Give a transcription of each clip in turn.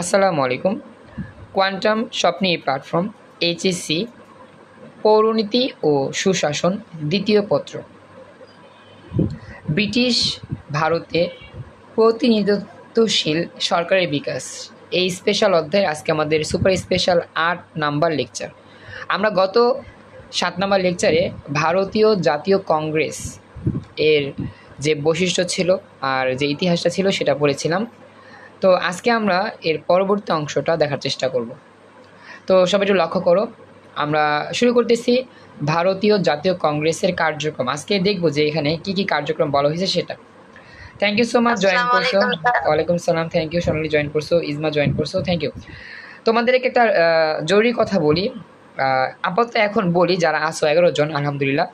আসসালামু আলাইকুম। Quantum স্বপ্নী platform HSC পৌরনীতি ও সুশাসন দ্বিতীয় পত্র। ব্রিটিশ ভারতে প্রতিনিধিত্বশীল সরকারের বিকাশ। এই স্পেশাল অধ্যায়ে আজকে আমাদের সুপার স্পেশাল আট নাম্বার লেকচার আমরা গত সাত নাম্বার লেকচারে ভারতীয় জাতীয় কংগ্রেস এর যে বৈশিষ্ট্য ছিল আর যে ইতিহাসটা ছিল সেটা পড়েছিলাম। তো আজকে আমরা এর পরবর্তী অংশটা দেখার চেষ্টা করব। তো সবাই একটু লক্ষ্য করো আমরা শুরু করতেছি ভারতীয় জাতীয় কংগ্রেসের কার্যক্রম। আজকে দেখব যে এখানে কি কি কার্যক্রম বলা হয়েছে সেটা। Thank you so much join করছ। ওয়ালাইকুম সালাম থ্যাংক ইউ সোনালি জয়েন করছ ইজমা জয়েন করছ থ্যাংক ইউ তোমাদেরকে একটা জরুরি কথা বলি। আপাতত এখন বলি যারা আসো এগারো জন আলহামদুলিল্লাহ।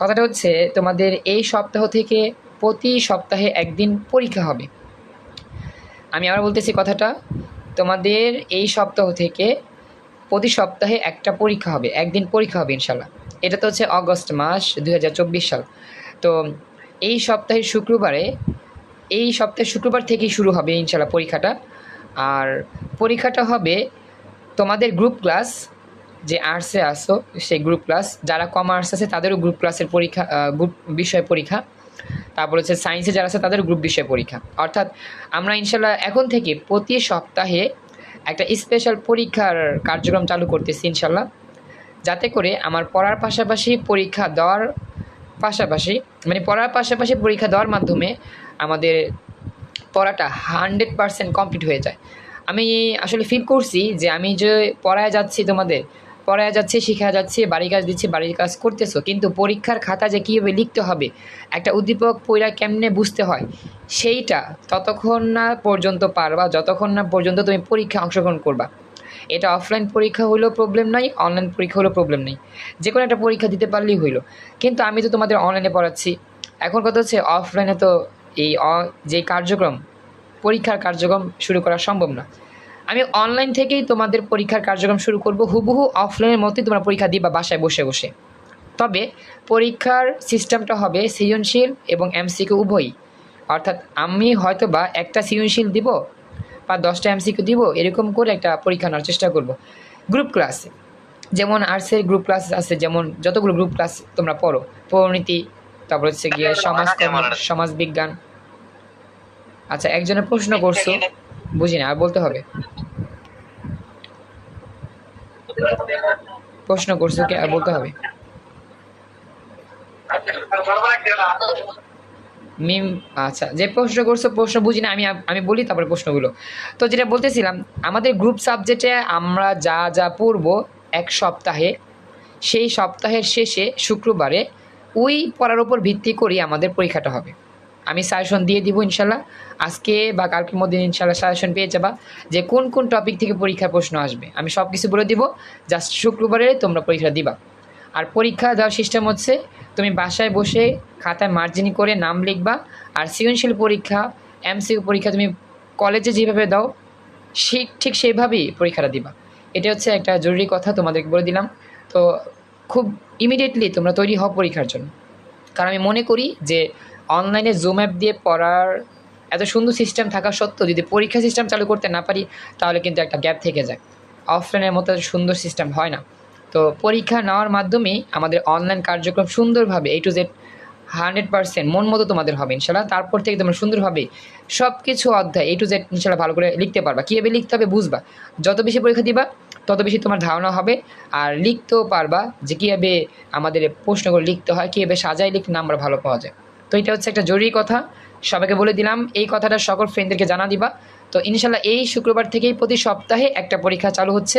কথাটা হচ্ছে তোমাদের এই সপ্তাহ থেকে প্রতি সপ্তাহে একদিন পরীক্ষা হবে। আমি আবার বলতেছি কথাটা, তোমাদের এই সপ্তাহ থেকে প্রতি সপ্তাহে একটা পরীক্ষা হবে, একদিন পরীক্ষা হবে ইনশাল্লাহ এটা তো হচ্ছে অগস্ট মাস দু হাজার চব্বিশ সাল। তো এই সপ্তাহের শুক্রবারে, এই সপ্তাহের শুক্রবার থেকেই শুরু হবে ইনশাল্লাহ পরীক্ষাটা। আর পরীক্ষাটা হবে তোমাদের গ্রুপ ক্লাস যে আর্টসে আসো সেই গ্রুপ ক্লাস যারা কমার্স আছে তাদেরও গ্রুপ ক্লাসের পরীক্ষা গ্রুপ বিষয় পরীক্ষা। তারপর হচ্ছে সায়েন্সে যারা আছে তাদের গ্রুপ বিষয় পরীক্ষা। অর্থাৎ আমরা ইনশাল্লাহ এখন থেকে প্রতি সপ্তাহে একটা স্পেশাল পরীক্ষার কার্যক্রম চালু করতেছি ইনশাল্লাহ যাতে করে আমার পড়ার পাশাপাশি পরীক্ষা দেওয়ার পাশাপাশি মানে পড়ার পাশাপাশি পরীক্ষা দেওয়ার মাধ্যমে আমাদের পড়াটা হান্ড্রেড পারসেন্ট কমপ্লিট হয়ে যায়। আমি আসলে ফিল করছি যে আমি যে পড়ায় যাচ্ছি তোমাদের পড়ায় যাচ্ছে শিখা যাচ্ছে, বাড়ির কাজ দিচ্ছে, বাড়ির কাজ করতেছো, কিন্তু পরীক্ষার খাতা যে কীভাবে লিখতে হবে, একটা উদ্দীপক পড়া কেমনে বুঝতে হয়, সেইটা ততক্ষণ না পর্যন্ত পারবা, যতক্ষণ না পর্যন্ত তুমি পরীক্ষা অংশগ্রহণ করবা। এটা অফলাইন পরীক্ষা হলেও প্রবলেম নাই অনলাইন পরীক্ষা হলেও প্রবলেম নেই। যে কোনো একটা পরীক্ষা দিতে পারলেই হইল। কিন্তু আমি তো তোমাদের অনলাইনে পড়াচ্ছি। এখন কথা হচ্ছে অফলাইনে তো এই যে কার্যক্রম, পরীক্ষার কার্যক্রম শুরু করা সম্ভব না। আমি অনলাইন থেকেই তোমাদের পরীক্ষার কার্যক্রম শুরু করব। হুবহু অফলাইনের মতোই তোমরা পরীক্ষা দিবা বাসায় বসে বসে। তবে পরীক্ষার সিস্টেমটা হবে সৃজনশীল এবং এমসিকিউ উভয়ই। অর্থাৎ আমি হয়তো বা একটা সৃজনশীল দিব বা দশটা এমসিকিউ দিব এরকম করে একটা পরীক্ষা নেওয়ার চেষ্টা করব। গ্রুপ ক্লাস যেমন আর্টসের গ্রুপ ক্লাস আছে যেমন যতগুলো গ্রুপ ক্লাস তোমরা পড়ো। পরিণীতি তারপর হচ্ছে গিয়ে সমাজকর্ম সমাজ বিজ্ঞান আচ্ছা একজনের প্রশ্ন করছ। বুঝি না আর বলতে হবে। প্রশ্ন করছ কি, আর বলতে হবে? মিম আচ্ছা যে প্রশ্ন করছ, প্রশ্ন বুঝি না আমি আমি বলি তারপরে প্রশ্নগুলো। তো যেটা বলতেছিলাম, আমাদের গ্রুপ সাবজেক্টে আমরা যা যা পড়ব এক সপ্তাহে, সেই সপ্তাহের শেষে শুক্রবারে, ওই পড়ার উপর ভিত্তি করেই আমাদের পরীক্ষাটা হবে। আমি সাজেশন দিয়ে দিব ইনশাল্লাহ। আজকে বা কালকের মধ্যে ইনশাল্লাহ সাজেশন পেয়ে যাবা যে কোন কোন টপিক থেকে পরীক্ষার প্রশ্ন আসবে। আমি সব কিছু বলে দিব জাস্ট শুক্রবারে তোমরা পরীক্ষা দিবা। আর পরীক্ষা দেওয়ার সিস্টেম হচ্ছে, তুমি বাসায় বসে খাতায় মার্জিন করে নাম লিখবা, আর সৃজনশীল পরীক্ষা এমসিকিউ পরীক্ষা তুমি কলেজে যেভাবে দাও ঠিক ঠিক সেইভাবেই পরীক্ষাটা দিবা। এটা হচ্ছে একটা জরুরি কথা তোমাদেরকে বলে দিলাম। তো খুব ইমিডিয়েটলি তোমরা তৈরি হও পরীক্ষার জন্য। কারণ আমি মনে করি যে অনলাইনে জুম অ্যাপ দিয়ে পড়ার এত সুন্দর সিস্টেম থাকা সত্ত্বেও যদি পরীক্ষা সিস্টেম চালু করতে না পারি, তাহলে কিন্তু একটা গ্যাপ থেকে যায়। অফলাইনের মতো সুন্দর সিস্টেম হয় না। তো পরীক্ষা নেওয়ার মাধ্যমেই আমাদের অনলাইন কার্যক্রম সুন্দরভাবে এই টু জেড হান্ড্রেড পার্সেন্ট মন মতো তোমাদের হবে, ইনশাল্লাহ। তারপর থেকে তোমরা সুন্দরভাবে সব কিছু অধ্যায় এই টু জেড ইনশাল্লাহ ভালো করে লিখতে পারবা। কীভাবে লিখতে হবে বুঝবা। যত বেশি পরীক্ষা দিবা, তত বেশি তোমার ধারণা হবে। আর লিখতেও পারবা যে কীভাবে আমাদের প্রশ্নগুলো লিখতে হয়, কীভাবে সাজায় লিখলে নাম্বার ভালো পাওয়া যায়। তো এটা হচ্ছে একটা জরুরি কথা। সবাইকে বলে দিলাম, এই কথাটা সকল ফ্রেন্ডদেরকে জানা দিবা। তো ইনশাল্লাহ এই শুক্রবার থেকেই প্রতি সপ্তাহে একটা পরীক্ষা চালু হচ্ছে।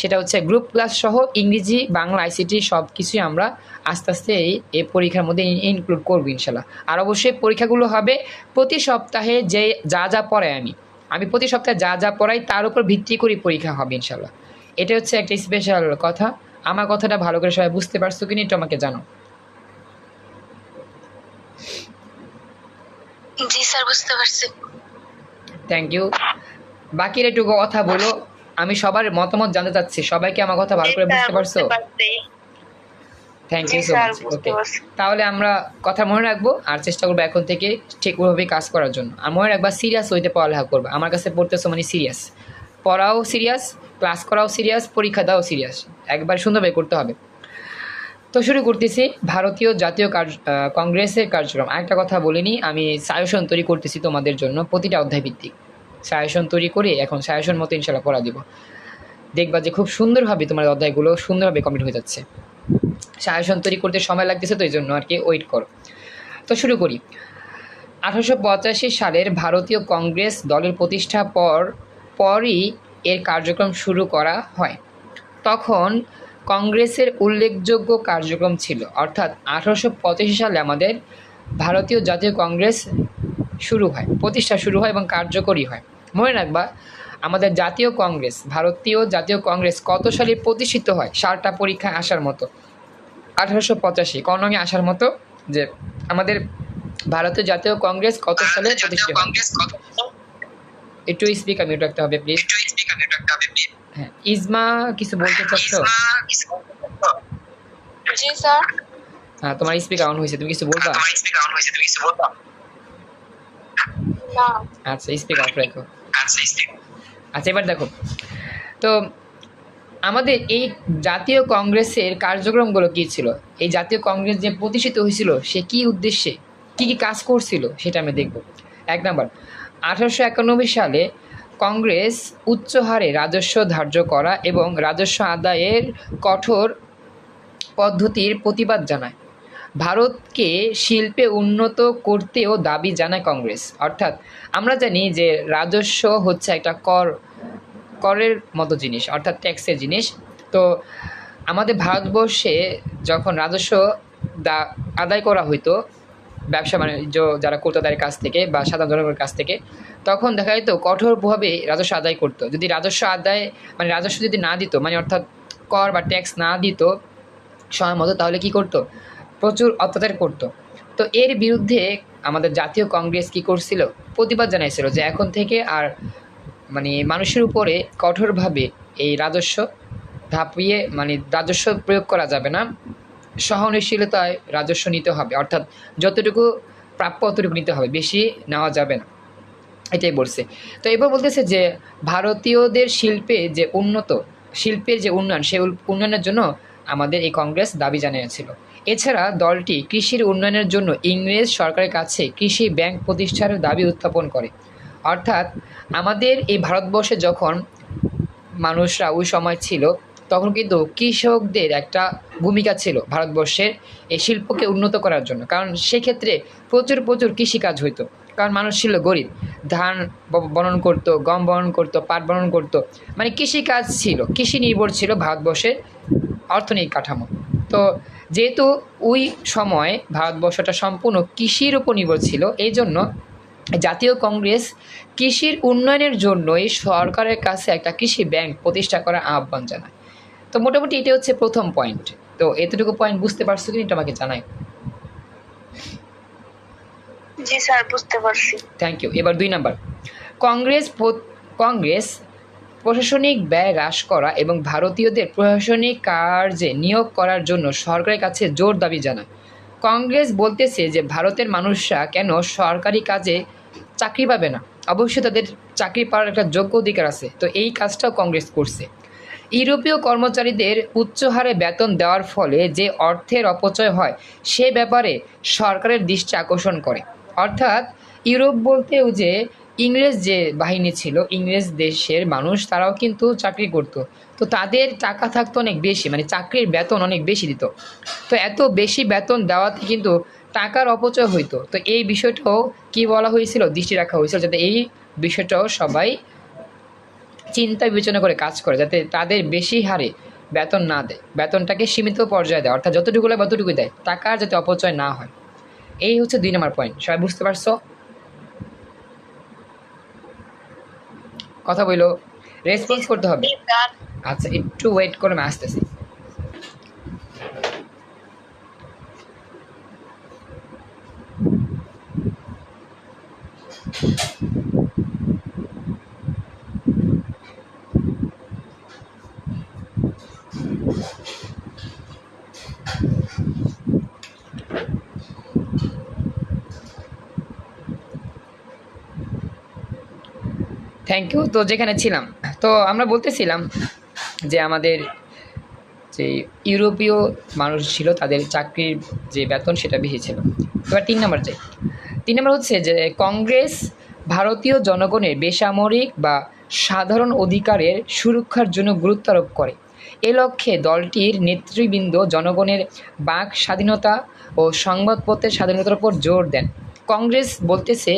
সেটা হচ্ছে গ্রুপ ক্লাস সহ ইংরেজি, বাংলা আইসিটি সব কিছুই আমরা আস্তে আস্তে এই এই পরীক্ষার মধ্যে ইনক্লুড করব ইনশাল্লাহ আর অবশ্যই পরীক্ষাগুলো হবে প্রতি সপ্তাহে যে যা যা পড়াই আমি। আমি প্রতি সপ্তাহে যা যা পড়াই তার উপর ভিত্তি করে পরীক্ষা হবে ইনশাল্লাহ এটা হচ্ছে একটা স্পেশাল কথা। আমার কথাটা ভালো করে সবাই বুঝতে পারছ কিনা একটু আমাকে জানো জি স্যার বুঝতে পারছি। থ্যাংক ইউ বাকির একটু কথা বলো। আমি সবার মতামত জানতে চাচ্ছি। সবাইকে আমার কথা ভালো করে বুঝতে পারছ? Thank you so much okay তাহলে আমরা কথা মনে রাখব আর চেষ্টা করব এখন থেকে ঠিক ওইভাবে কাজ করার জন্য। আর মনে রাখবা সিরিয়াস হইতে পড়ালেখা করব। আমার কাছে পড়তেছো মানে সিরিয়াস পড়াও সিরিয়াস ক্লাস করাও সিরিয়াস পরীক্ষা দাও সিরিয়াস একবার সুন্দরভাবে করতে হবে। তো শুরু করতেছি ভারতীয় জাতীয় কার্য কংগ্রেসের কার্যক্রম। আরেকটা কথা বলিনি, আমি সাজেশন তৈরি করতেছি তোমাদের জন্য প্রতিটা অধ্যায় ভিত্তিক সাজেশন তৈরি করে এখন সাজেশন মতো ইনশাল্লাহ পড়া দিব। দেখবা যে খুব সুন্দরভাবে তোমার অধ্যায়গুলো সুন্দরভাবে কমপ্লিট হয়ে যাচ্ছে। সাজেশন তৈরি করতে সময় লাগতেছে, তো এই জন্য আর কি ওয়েট করো। তো শুরু করি। আঠারোশো পঁচাশি সালের ভারতীয় কংগ্রেস দলের প্রতিষ্ঠা পর, পরই এর কার্যক্রম শুরু করা হয়। তখন কংগ্রেসের উল্লেখযোগ্য কার্যক্রম ছিল। অর্থাৎ আঠারোশো পঁচাশি সালে আমাদের ভারতীয় জাতীয় কংগ্রেস শুরু হয় প্রতিষ্ঠা শুরু হয় এবং কার্যকরী হয়। মনে রাখবা আমাদের জাতীয় কংগ্রেস ভারতীয় জাতীয় কংগ্রেস কত সালে প্রতিষ্ঠিত হয় সালটা পরীক্ষায় আসার মতো? আঠারোশো পঁচাশি কর্ণঙে আসার মতো যে আমাদের ভারতীয় জাতীয় কংগ্রেস কত সালে প্রতিষ্ঠিত হয়? একটু স্পিকার মিউট রাখতে হবে প্লিজ হ্যাঁ ইজমা কিছু বলতে চাচ্ছ? জি স্যার। হ্যাঁ তোমার স্পিকার অন হয়েছে তুমি কিছু বলবা? না। আচ্ছা স্পিকার অফ রাখো। আচ্ছা এবার দেখো। তো আমাদের এই জাতীয় কংগ্রেসের কার্যক্রমগুলো কী ছিল? এই জাতীয় কংগ্রেস যে প্রতিষ্ঠিত হয়েছিল সে কী উদ্দেশ্যে কী কী কাজ করছিল সেটা আমি দেখব। এক নম্বর আঠারোশো একানব্বই সালে কংগ্রেস উচ্চ হারে রাজস্ব ধার্য করা এবং রাজস্ব আদায়ের কঠোর পদ্ধতির প্রতিবাদ জানায়। ভারতকে শিল্পে উন্নত করতেও দাবি জানায় কংগ্রেস। অর্থাৎ আমরা জানি যে রাজস্ব হচ্ছে একটা কর, করের মতো জিনিস, অর্থাৎ ট্যাক্সের জিনিস। তো আমাদের ভারতবর্ষে যখন রাজস্ব দা, আদায় করা হইতো, ব্যবসা বাণিজ্য যারা করতো তাদের কাছ থেকে বা সাধারণ জনগণের কাছ থেকে তখন দেখা যেত কঠোরভাবে রাজস্ব আদায় করতো। যদি রাজস্ব আদায় মানে রাজস্ব যদি না দিত মানে অর্থাৎ কর বা ট্যাক্স না দিত সময় মতো, তাহলে কি করতো? প্রচুর অত্যাচার করতো। তো এর বিরুদ্ধে আমাদের জাতীয় কংগ্রেস কি করছিল? প্রতিবাদ জানাইছিল যে এখন থেকে আর মানে মানুষের উপরে কঠোরভাবে এই রাজস্ব ধাপিয়ে মানে রাজস্ব প্রয়োগ করা যাবে না। সহনশীলতায় রাজস্ব নিতে হবে, অর্থাৎ যতটুকু প্রাপ্য অতটুকু নিতে হবে, বেশি নেওয়া যাবে না। এটাই বলছে। তো এবার বলতেছে যে, ভারতীয়দের শিল্পে যে উন্নত, শিল্পের যে উন্নয়ন উল- উন্নয়নের জন্য আমাদের এই কংগ্রেস দাবি জানিয়েছিল। এছাড়া দলটি কৃষির উন্নয়নের জন্য ইংরেজ সরকারের কাছে কৃষি ব্যাংক প্রতিষ্ঠার দাবি উত্থাপন করে। অর্থাৎ আমাদের এই ভারতবর্ষে যখন মানুষরা ওই সময় ছিল তখন কিন্তু কৃষকদের একটা ভূমিকা ছিল ভারতবর্ষের এই শিল্পকে উন্নত করার জন্য। কারণ সেক্ষেত্রে প্রচুর প্রচুর কৃষিকাজ হইতো। কারণ মানুষ ছিল গরিব। ধান বনন করতো, গম বনন করতো, পাট বনন করতো। মানে কৃষিকাজ ছিল, কৃষি নির্ভর ছিল ভারতবর্ষের অর্থনৈতিক কাঠামো। তো যেহেতু ওই সময় ভারতবর্ষটা সম্পূর্ণ কৃষির উপর নির্ভর ছিল, এই জন্য জাতীয় কংগ্রেস কৃষির উন্নয়নের জন্যই সরকারের কাছে একটা কৃষি ব্যাংক প্রতিষ্ঠা করার আহ্বান জানায়। তো মোটামুটি এটা হচ্ছে প্রথম পয়েন্ট তো এতটুকু পয়েন্ট বুঝতে পারছ কি এটা আমাকে জানাই। জি স্যার বুঝতে পারছি। থ্যাংক ইউ এবার দুই নাম্বার কংগ্রেস কংগ্রেস প্রশাসনিক ব্যয় হ্রাস করা এবং ভারতীয়দের প্রশাসনিক কার্যে নিয়োগ করার জন্য সরকারের কাছে জোর দাবি জানায়। কংগ্রেস বলতেছে যে ভারতের মানুষরা কেন সরকারি কাজে চাকরি পাবে না? অবশ্যই তাদের চাকরি পাওয়ার একটা যোগ্য অধিকার আছে। তো এই কাজটাও কংগ্রেস করছে। ইউরোপীয় কর্মচারীদের উচ্চ হারে বেতন দেওয়ার ফলে যে অর্থের অপচয় হয়, সে ব্যাপারে সরকারের দৃষ্টি আকর্ষণ করে। অর্থাৎ, ইউরোপ বলতেও যে ইংরেজ যে বাহিনী ছিল, ইংরেজ দেশের মানুষ, তারাও কিন্তু চাকরি করত। তো তাদের টাকা থাকতো অনেক বেশি মানে চাকরির বেতন অনেক বেশি দিত। তো এত বেশি বেতন দেওয়াতে কিন্তু টাকার অপচয় হইতো। তো এই বিষয়টাও কি বলা হয়েছিল, দৃষ্টি রাখা হয়েছিল, যাতে এই বিষয়টাও সবাই চিন্তা বিবেচনা করে কাজ করে যাতে তাদের বেশি হারে বেতন না দেয়। বেতনটাকে সীমিত পর্যায়ে দেয় অর্থাৎ যতটুকু লাগে ততটুকুই দেয়। টাকার যাতে অপচয় না হয়। এই হচ্ছে দুই নম্বর পয়েন্ট সবাই বুঝতে পারছ? কথা বলল রেসপন্স করতে হবে। আচ্ছা একটু ওয়েট করে আমি আসতেছি থ্যাংক ইউ। তো যেখানে ছিলাম, তো আমরা বলতেছিলাম যে আমাদের যে ইউরোপীয় মানুষ ছিল, তাদের চাকরির যে বেতন, সেটা বেশি ছিল। এবার তিন নম্বর যাই তিন নম্বর হচ্ছে যে কংগ্রেস ভারতীয় জনগণের বেসামরিক বা সাধারণ অধিকারের সুরক্ষার জন্য গুরুত্ব আরোপ করে। এ লক্ষ্যে দলটির নেতৃবৃন্দ জনগণের বাক স্বাধীনতা ও সংবাদপত্রের স্বাধীনতার উপর জোর দেন। কংগ্রেস বলতেছে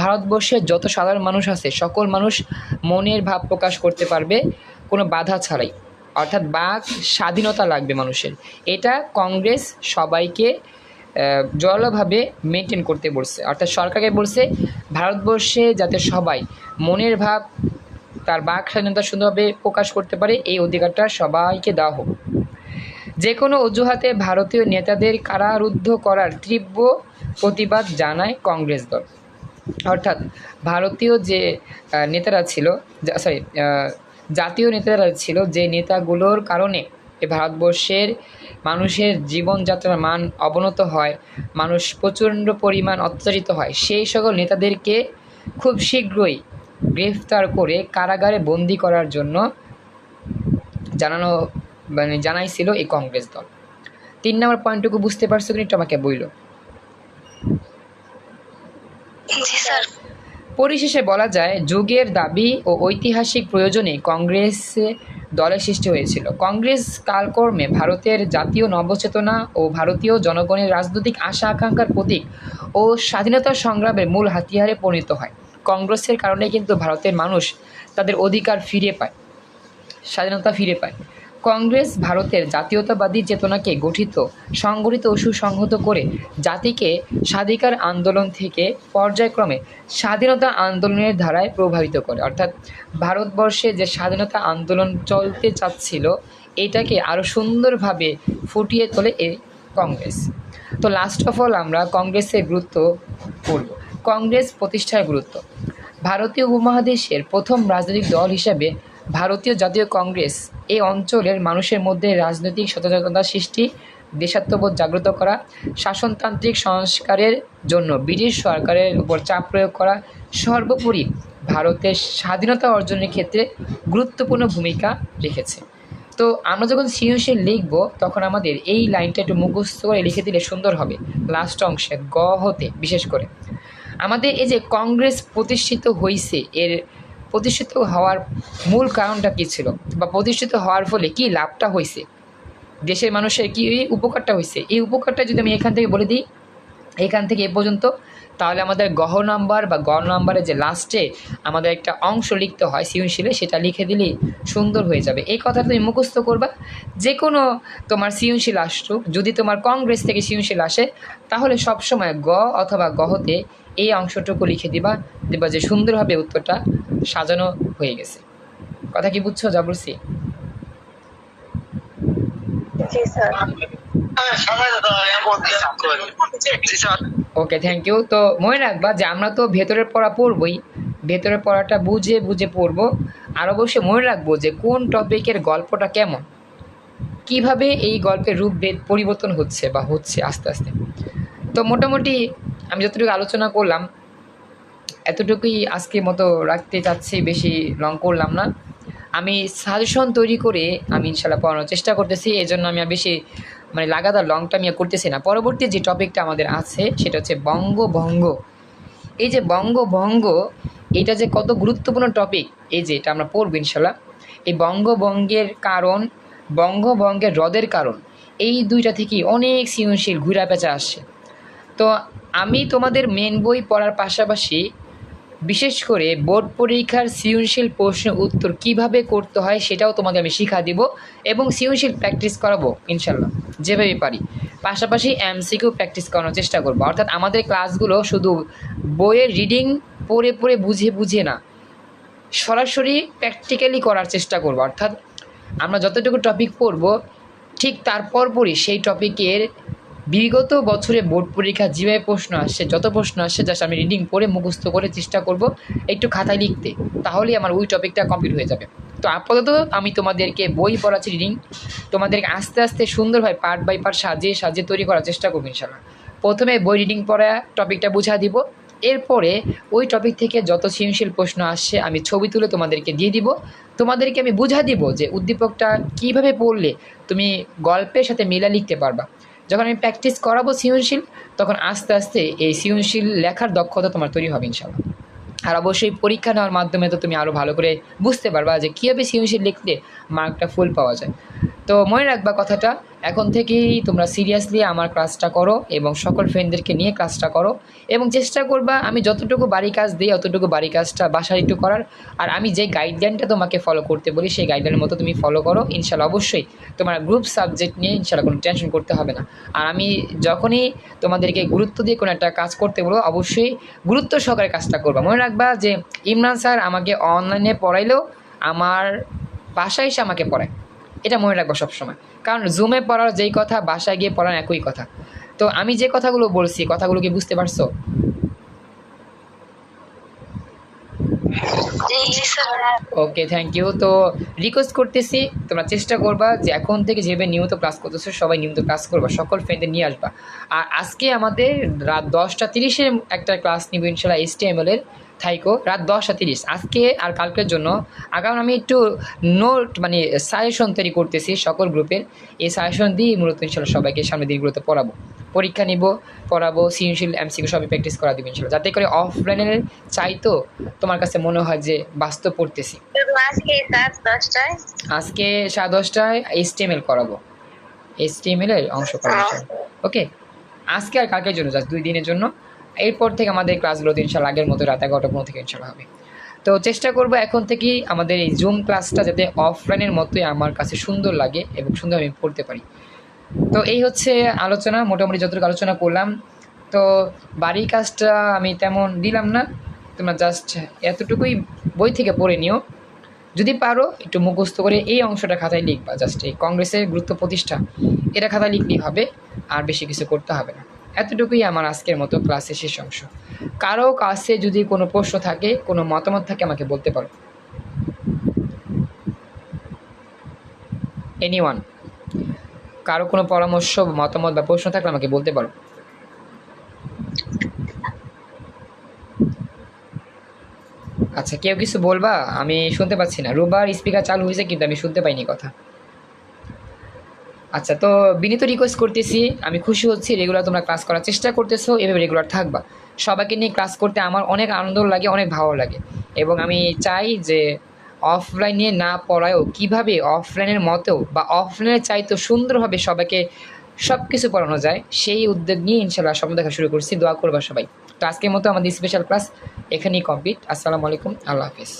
ভারতবর্ষের যত সাধারণ মানুষ আছে, সকল মানুষ মনের ভাব প্রকাশ করতে পারবে, কোনো বাধা ছাড়াই। অর্থাৎ বাক স্বাধীনতা লাগবে মানুষের। এটা কংগ্রেস সবাইকে জলভাবে মেনটেন করতে বলছে। অর্থাৎ সরকারকে বলছে, ভারতবর্ষে যাতে সবাই মনের ভাব, তার বাক স্বাধীনতা সুন্দরভাবে প্রকাশ করতে পারে, এই অধিকারটা সবাইকে দেওয়া হোক। যে কোনো অজুহাতে ভারতীয় নেতাদের কারারুদ্ধ করার তীব্র প্রতিবাদ জানায় কংগ্রেস দল। অর্থাৎ ভারতীয় যে নেতারা ছিল সরি জাতীয় নেতারা ছিল, যে নেতাগুলোর কারণে ভারতবর্ষের মানুষের জীবনযাত্রার মান অবনত হয়, মানুষ প্রচণ্ড পরিমাণ অত্যাচারিত হয়, সেই সকল নেতাদেরকে খুব শীঘ্রই গ্রেফতার করে কারাগারে বন্দি করার জন্য জানানো মানে জানাইছিল এই কংগ্রেস দল। তিন নম্বর পয়েন্টটুকু বুঝতে পারছ কিন্তু আমাকে বইল। পরিশেষে বলা যায়, যুগের দাবি ও ঐতিহাসিক প্রয়োজনে কংগ্রেস দলের সৃষ্টি হয়েছিল। কংগ্রেস কালকর্মে ভারতের জাতীয় নবচেতনা ও ভারতীয় জনগণের রাজনৈতিক আশা আকাঙ্ক্ষার প্রতীক ও স্বাধীনতা সংগ্রামের মূল হাতিয়ারে পরিণত হয়। কংগ্রেসের কারণে কিন্তু ভারতের মানুষ তাদের অধিকার ফিরে পায়, স্বাধীনতা ফিরে পায়। কংগ্রেস ভারতের জাতীয়তাবাদী চেতনাকে গঠিত, সংগঠিত ও সুসংহত করে জাতিকে স্বাধিকার আন্দোলন থেকে পর্যায়ক্রমে স্বাধীনতা আন্দোলনের ধারায় প্রভাবিত করে। অর্থাৎ ভারতবর্ষে যে স্বাধীনতা আন্দোলন চলতে চাচ্ছিল, এটাকে আরও সুন্দরভাবে ফুটিয়ে তোলে এই কংগ্রেস। তো লাস্ট অফ অল আমরা কংগ্রেসের গুরুত্ব পড়ব। কংগ্রেস প্রতিষ্ঠার গুরুত্ব। ভারতীয় উপমহাদেশের প্রথম রাজনৈতিক দল হিসাবে ভারতীয় জাতীয় কংগ্রেস এই অঞ্চলের মানুষের মধ্যে রাজনৈতিক সচেতনতা সৃষ্টি, দেশাত্মবোধ জাগ্রত করা, শাসনতান্ত্রিক সংস্কারের জন্য ব্রিটিশ সরকারের উপর চাপ প্রয়োগ করা সর্বোপরি ভারতের স্বাধীনতা অর্জনের ক্ষেত্রে গুরুত্বপূর্ণ ভূমিকা রেখেছে। তো আমরা যখন সৃজনশীল লিখব, তখন আমাদের এই লাইনটা একটু মুখস্থ করে লিখে দিলে সুন্দর হবে লাস্ট অংশে, গ হতে, বিশেষ করে। আমাদের এই যে কংগ্রেস প্রতিষ্ঠিত হয়েছে এর প্রতিষ্ঠিত হওয়ার মূল কারণটা কী ছিল? বা প্রতিষ্ঠিত হওয়ার ফলে কি লাভটা হয়েছে দেশের মানুষের কী উপকারটা হয়েছে এই উপকারটা যদি আমি এখান থেকে বলে দিই, এখান থেকে এ পর্যন্ত তাহলে আমাদের গহ নাম্বার বা গ নাম্বারের যে লাস্টে আমাদের একটা অংশ লিখতে হয় সৃজনশীলে, সেটা লিখে দিলেই সুন্দর হয়ে যাবে। এই কথা তুমি মুখস্থ করবা। যে কোনো তোমার সৃজনশীল আসুক, যদি তোমার কংগ্রেস থেকে সৃজনশীল আসে, তাহলে সবসময় গ অথবা গহতে এই অংশটুকু লিখে দিবা। দিবা যে সুন্দরভাবে উত্তরটা সাজানো হয়ে গেছে। কথা কি বুঝছ যা বলছি জি, স্যার। ওকে থ্যাংক ইউ তো মনে রাখবা যে আমরা তো ভেতরের পড়া পড়বই। ভেতরের পড়াটা বুঝে বুঝে পড়ব। আর অবশ্যই মনে রাখব যে কোন টপিকের গল্পটা কেমন? কীভাবে এই গল্পের রূপভেদ পরিবর্তন হচ্ছে বা হচ্ছে আস্তে আস্তে? তো মোটামুটি আমি যতটুকু আলোচনা করলাম, এতটুকুই আজকে মতো রাখতে চাচ্ছি, বেশি লং করলাম না। আমি সাজেশন তৈরি করে আমি ইনশাল্লাহ পড়ানোর চেষ্টা করতেছি। এই জন্য আমি আর বেশি মানে লাগাতার লংটা আমি ইয়ে করতেছি না। পরবর্তী যে টপিকটা আমাদের আছে, সেটা হচ্ছে বঙ্গভঙ্গ। এই যে বঙ্গভঙ্গ, এটা যে কত গুরুত্বপূর্ণ টপিক এই যে এটা আমরা পড়ব ইনশাল্লাহ এই বঙ্গভঙ্গের কারণ, বঙ্গভঙ্গের হ্রদের কারণ, এই দুইটা থেকেই অনেক সৃজনশীল ঘুরা পেঁচা আসছে। তো আমি তোমাদের মেন বই পড়ার পাশাপাশি বিশেষ করে বোর্ড পরীক্ষার সৃজনশীল প্রশ্নের উত্তর কীভাবে করতে হয় সেটাও তোমাকে আমি শিখা দিব এবং সৃজনশীল প্র্যাকটিস করাবো ইনশাল্লাহ যেভাবে পারি। পাশাপাশি এমসিকিউ প্র্যাকটিস করানোর চেষ্টা করব। অর্থাৎ আমাদের ক্লাসগুলো শুধু বইয়ের রিডিং পড়ে পড়ে বুঝে বুঝে না, সরাসরি প্র্যাকটিক্যালি করার চেষ্টা করব। অর্থাৎ আমরা যতটুকু টপিক পড়ব, ঠিক তারপর পরই সেই টপিকের বিগত বছরে বোর্ড পরীক্ষা যেভাবে প্রশ্ন আসছে, যত প্রশ্ন আসছে জাস্ট আমি রিডিং পড়ে মুখস্থ করে চেষ্টা করব একটু খাতায় লিখতে, তাহলেই আমার ওই টপিকটা কমপ্লিট হয়ে যাবে। তো আপাতত আমি তোমাদেরকে বই পড়াচ্ছি রিডিং তোমাদেরকে আস্তে আস্তে সুন্দরভাবে পার্ট বাই পার্ট সাজিয়ে সাজিয়ে তৈরি করার চেষ্টা করব ইনশাল্লাহ প্রথমে বই রিডিং পড়া টপিকটা বুঝা দিব, এরপরে ওই টপিক থেকে যত সৃজনশীল প্রশ্ন আসছে, আমি ছবি তুলে তোমাদেরকে দিয়ে দিব। তোমাদেরকে আমি বুঝা দিব যে উদ্দীপকটা কীভাবে পড়লে তুমি গল্পের সাথে মিলা লিখতে পারবা। যখন আমি প্র্যাকটিস করাবো সৃজনশীল, তখন আস্তে আস্তে এই সৃজনশীল লেখার দক্ষতা তোমার তৈরি হবে ইনশাল্লাহ। আর অবশ্যই পরীক্ষা নেওয়ার মাধ্যমে তো তুমি আরও ভালো করে বুঝতে পারবা যে কীভাবে সৃজনশীল লিখলে মার্কটা ফুল পাওয়া যায়। তো মনে রাখবা কথাটা, এখন থেকেই তোমরা সিরিয়াসলি আমার ক্লাসটা করো এবং সকল ফ্রেন্ডদেরকে নিয়ে ক্লাসটা করো এবং চেষ্টা করবা আমি যতটুকু বাড়ি কাজ দিই, অতটুকু বাড়ি কাজটা বাসায় একটু করার। আর আমি যে গাইডলাইনটা তোমাকে ফলো করতে বলি, সেই গাইডলাইনের মতো তুমি ফলো করো। ইনশাল্লাহ অবশ্যই তোমার গ্রুপ সাবজেক্ট নিয়ে ইনশাল্লাহ কোনো টেনশন করতে হবে না। আর আমি যখনই তোমাদেরকে গুরুত্ব দিয়ে কোনো একটা কাজ করতে বলব, অবশ্যই গুরুত্ব সহকারে কাজটা করবা। মনে রাখবা যে ইমরান স্যার আমাকে অনলাইনে পড়াইলেও আমার বাসায় এসে আমাকে পড়ায়। এটা মনে রাখব সবসময়। কারণ জুমে পড়ার যেই কথা বাসায় গিয়ে পড়ার একই কথা। তো আমি যে কথাগুলো বলছি কথাগুলো কি বুঝতে পারছ? ওকে থ্যাংক ইউ তো রিকোয়েস্ট করতেছি তোমরা চেষ্টা করবা যে এখন থেকে যেভাবে নিয়মিত ক্লাস করতেছো সবাই নিয়মিত ক্লাস করবা সকল ফ্রেন্ডদের নিয়ে আসবা। আর আজকে আমাদের রাত দশটা তিরিশে একটা ক্লাস নিব ইনশাল্লাহ এস টি এম এল এর থাইকো রাত দশটা তিরিশ। আজকে আর কালকের জন্য। আগাম আমি একটু নোট মানে সাজেশন তৈরি করতেছি সকল গ্রুপের এই সাজেশন দিয়ে মূলত ইনশাল্লাহ সবাইকে সামনের দিনগুলোতে পড়াবো। পরীক্ষা নিব পড়াবো সৃজনশীল এমসিকিউ সবই প্র্যাকটিস করা দেবো ইনশাল্লাহ। যাতে করে অফলাইনের চাইতো তোমার কাছে মনে হয় যে বাস্তব পড়তেছি। আজকে সাড়ে দশটায় এইচটিএমএল করাবো। এইচটিএমএল এর অংশ করাবো। ওকে আজকে আর কালকের জন্য জাস্ট দুই দিনের জন্য। এরপর থেকে আমাদের ক্লাসগুলো ইনশাল্লাহ আগের মতো রাত এগারোটা পনেরো থেকে ইনশাল্লাহ হবে। তো চেষ্টা করব এখন থেকেই আমাদের এই জুম ক্লাসটা যাতে অফলাইনের মতোই আমার কাছে সুন্দর লাগে এবং সুন্দর আমি পড়তে পারি। তো এই হচ্ছে আলোচনা, মোটামুটি যতটুকু আলোচনা করলাম। তো বাড়ির কাজটা আমি তেমন দিলাম না, তোমরা জাস্ট এতটুকুই বই থেকে পড়ে নিও। যদি পারো, একটু মুখস্থ করে এই অংশটা খাতায় লিখবা জাস্ট এই কংগ্রেসের গুরুত্ব প্রতিষ্ঠা। এটা খাতায় লিখলেই হবে, আর বেশি কিছু করতে হবে না। এতটুকুই আমার আজকের মতো ক্লাসের শেষ অংশ। কারও কাছে যদি কোনো প্রশ্ন থাকে, কোনো মতামত থাকে, আমাকে বলতে পারো। এনি ওয়ান কারও কোনো পরামর্শ, মতামত বা প্রশ্ন থাকলে আমাকে বলতে পারো। আচ্ছা কেউ কিছু বলবা? আমি শুনতে পাচ্ছি না। রোববার স্পিকার চালু হয়েছে, কিন্তু আমি শুনতে পাইনি কথা। আচ্ছা তো বিনীত রিকোয়েস্ট করতেছি, আমি খুশি হচ্ছি রেগুলার তোমরা ক্লাস করার চেষ্টা করতেছো, এভাবে রেগুলার থাকবা। সবাইকে নিয়ে ক্লাস করতে আমার অনেক আনন্দ লাগে, অনেক ভালো লাগে। এবং আমি চাই যে অফলাইনে না পড়ায়ও, কীভাবে অফলাইনের মতেও বা অফলাইনের চাইতো সুন্দরভাবে সবাইকে সব কিছু পড়ানো যায়, সেই উদ্যোগ নিয়ে ইনশাল্লাহ স্বপ্ন দেখা শুরু করছি। দোয়া করবা সবাই। তো আজকের মতো আমাদের স্পেশাল ক্লাস এখানেই কমপ্লিট আসসালামু আলাইকুম। আল্লাহ হাফিজ।